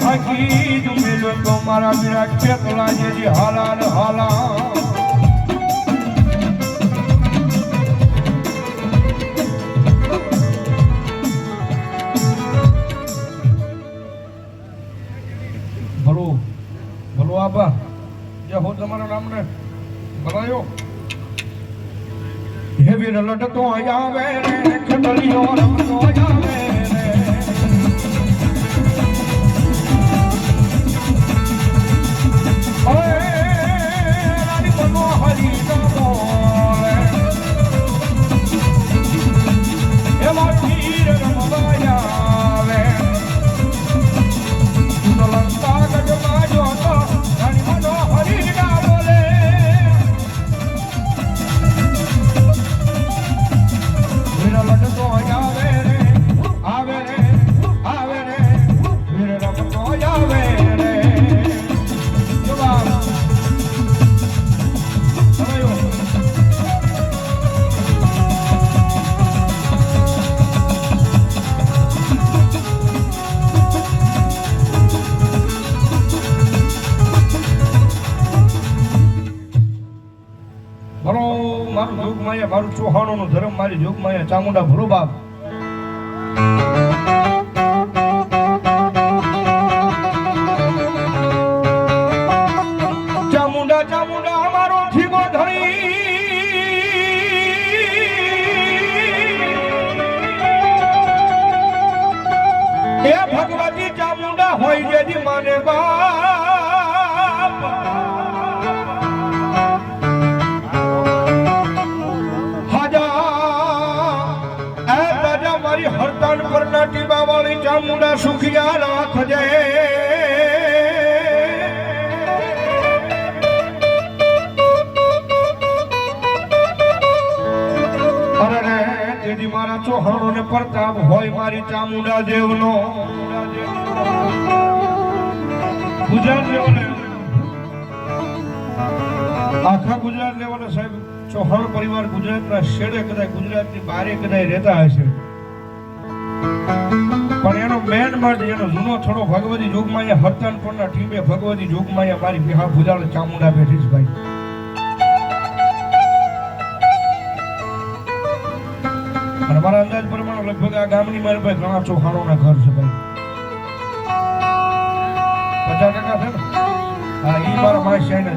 હાકી જુમેલો તો મારા વીરા ખેતલા જેજી હાલા ને હાલા ભલો ભલો આબા જે હો તમારા નામને ભલાયો. હે વીર લડતો આવે રે ખડલિયો રમતો આવે જોગમાયા મારું ચૌહાણોનો ધર્મ, મારી જોગમાયા ચામુંડા ભરો બાપ. ચામુંડા ચામુંડા અમારો થીગો ધણી. ભગવતી ચામુંડા હોય જેથી માને બાપ ને હોય મારી ચામુંડા દેવનો. ગુજરાત લેવલે. આખા ગુજરાત લેવલે સાહેબ, ચૌહાણ પરિવાર ગુજરાતના શેડે કદાચ ગુજરાતની બારે કદાચ રહેતા હશે. પણ એનો મેન માટે એનો જૂનો થોડો ભગવતી જોગમાયા હરતાનપુરના ટીમે ભગવતી જોગમાયા મારી બિહાર ભુજાળ ચામુંડા બેઠી છે ભાઈ. અને મારા અંદાજ પ્રમાણે લગભગ આ ગામની મારી પાસે ઘણા ચૌહાણોના ઘર છે ભાઈ. પચાસ ટકા છે ને? હા એ મારા છે ને.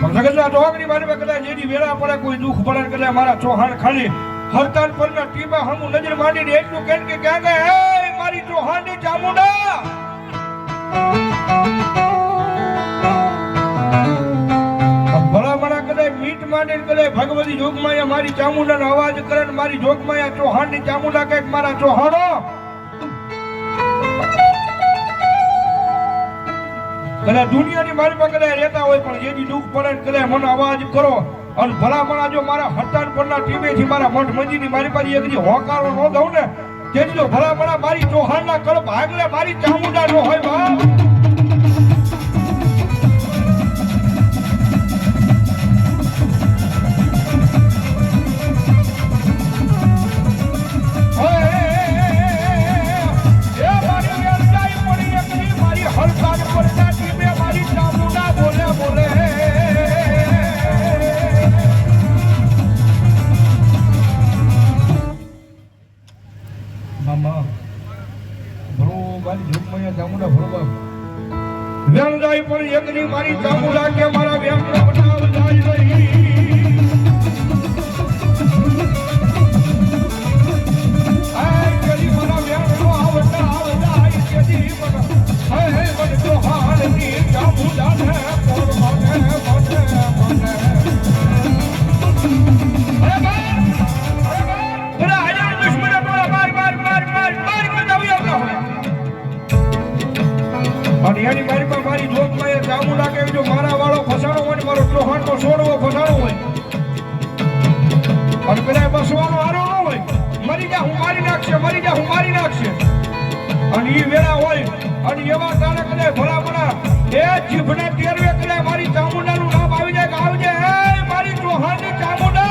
પણ જગતના ચોકની મારી પાસે કદાચ એની વેળા પડે, કોઈ દુઃખ પડે ને કદાચ મારા ચોહાણ ખાલી હરતાલ પરના ટીપા હમું નજર માંડીને એટલું કેમ કે ક્યાં ગયા? હે, મારી ચૌહાણની ચામુંડા! ભગવતી જોગમાયા મારી ચામુંડાનો અવાજ કરે ને મારી જોગમાયા ચૌહાણની ચામુંડા કંઈક મારા ચૌહાણો. કદાચ દુનિયાની મારી પાસે કદાચ રહેતા હોય પણ જેની દુઃખ પડે કદાચ મને અવાજ કરો. અને ભલા ભલા જો મારા હડતાલ પરના ટીમેથી મારા મઠ મંજીની મારી પાસે એક દી હોકારો ન દઉં ને, તેથી જો ભલામણા ભલા મારી ચૌહાણના કળ ભાગલે મારી ચામુંડા નો હોય બાપ મારી ચામુંડા કે મારા પણ તો છોડવો ભસાડો હોય. પણ પેલા બસવાનો હારો ન હોય. મરી જા, હું મારી નાખશે, મરી જા, હું મારી નાખશે. અને એ વેળા હોય, અને એવા તારે કદાચ ભલા ભલા એ જીભને તેરવે કદાચ મારી ચામુંડાનું નામ આવી જાય કે આવજે હે મારી ચૌહાણની ચામુંડા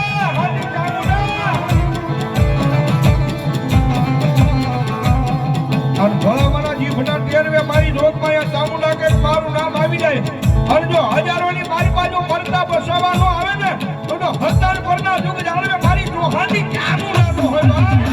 અને ભલા ભલા જીભના તેરવે મારી જોગમાં ચામુંડા કે મારું નામ આવી જાય. અને જો હજારોની મારી બાજુ પડતા બસાવાનો આવે ને. તો હતાર પરના જુગ જાણવે મારી રોહાની ક્યાંનું નાતો હોય બાપ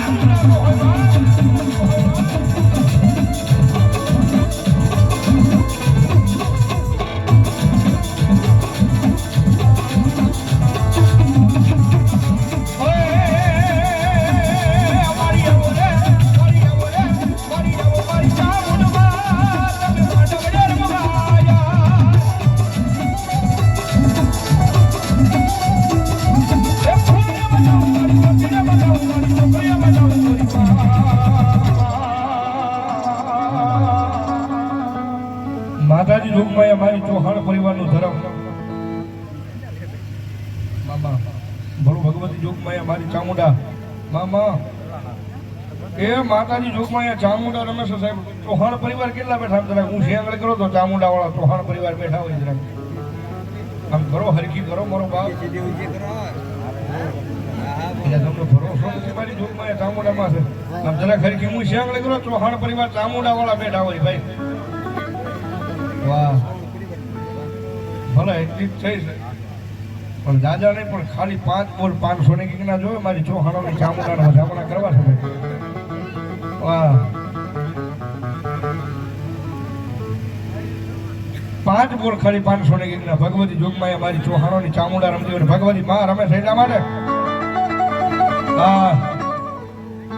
ચૌહાણ પરિવારનું ધર્મ. મામા, ભણું ભગવતી જોગમાયા મારી ચામુંડા. મામા, એ માતાજી જોગમાયા ચામુંડા રમેશ સાહેબ ચૌહાણ પરિવાર કેટલા બેઠા જરાક? હું શેંગળ કરો તો ચામુંડા વાળા ચૌહાણ પરિવાર બેઠા હોય જરાક. આમ કરો હરકી કરો, મારો બાપ. તમને ભરોસો નથી મારી જોગમાયા ચામુંડામાં છે. આમ જરાક હરકી હું શેંગળ કરો ચૌહાણ પરિવાર ચામુંડા વાળા બેઠા હોય ભાઈ. ભલે એટલી જ થઈ છે. પણ દાદા નહીં, પણ ખાલી પાંચ બોલ પાંચસો ની ના જોયો મારી ચોહાણોની ચામુંડાના વધામણા કરવા છે વાહ. પાંચ બોલ ખાલી પાંચસો ની ના ભગવતી જોગમાયા મારી ચોહાણોની ચામુંડા રમતી હોય ભગવતી માં રમે છે એટલા માટે? હા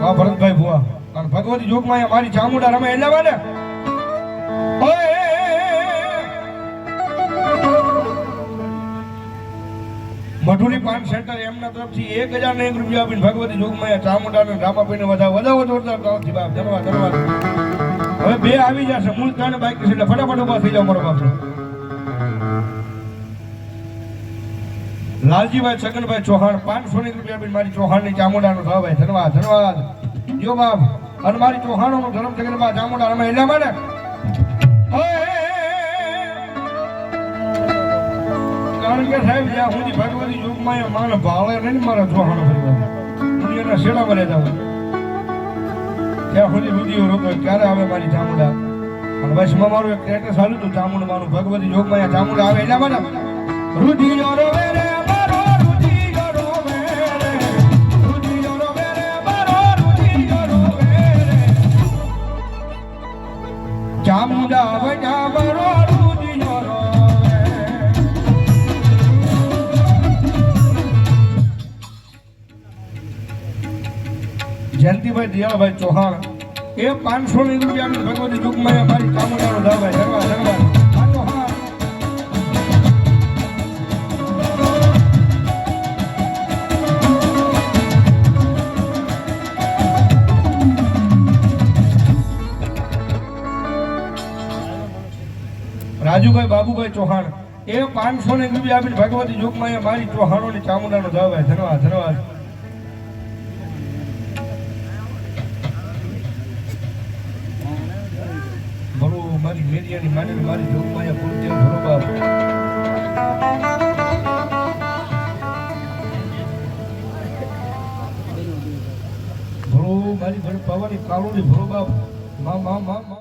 વાહ, ભરતભાઈ ભુવા. અને ભગવતી જોગમાયા મારી ચામુંડા રમે એટલા માટે? ઓય! મઢુલી પાન સેન્ટર એમના તરફથી એક હજાર એક રૂપિયા આપીને ભગવતી જોગમાયા ચામુંડા અને રામાભાઈને વધાવો વધાવો જોરદાર તાળથી બાપ. ધનવા ધનવા હવે બે આવી જશે. મૂળ ત્રણ બાઈક છે એટલે ફટાફટ ઊભા થઈ જાવ મારો બાપ લાલજીભાઈ છગનભાઈ ચૌહાણ, પાંચસો ની રૂપિયા આપીને મારી ચૌહાણની ચામુંડાનો થાવ ભાઈ ધનવાદ ધનવાદ જો બાપ, અને મારી ચૌહાણોનો ધર્મ જગનમાં ચામુંડા રમે એના માટે? કારણ કે સાહેબ, જ્યાં સુધી ભગવતી યુગમાં એ માને ભાવે નહીં, મારા પરિવાર દુનિયાના શેડામાં રહેતા હોય ત્યાં સુધી રુધિયો રોકો ક્યારે આવે મારી ચામુંડા. અને વશમાં મારું એક સ્ટેટસ સારું હતું, ચામુંડ મારું. ભગવતી યોગમાં ચામુંડા આવે એટલા માટે રુધિયો રોવે ચામુંડા વજા મારો જયંતિભાઈ દિયાળભાઈ ચૌહાણ, એ પાંચસો ની રૂપિયા ભગવતી યુગમાં અમારી ચામુંડાનો ધાભાઈ હરવા હરવા રાજુભાઈ, બાબુભાઈ ચૌહાણ, એ પાંચસો ને રૂપિયા આપીને ભગવતી યુગમાં મારી ચૌહાણોની ચામુંડાનો ધાભાઈ ધન્યવાદ ધન્યવાદ મારી મેરિયાની માની મારી જોગમાયા પૂરતી બાપ ભલો મારી ભલે પાવાની કાળોની ભરો બાપ મા મા મા.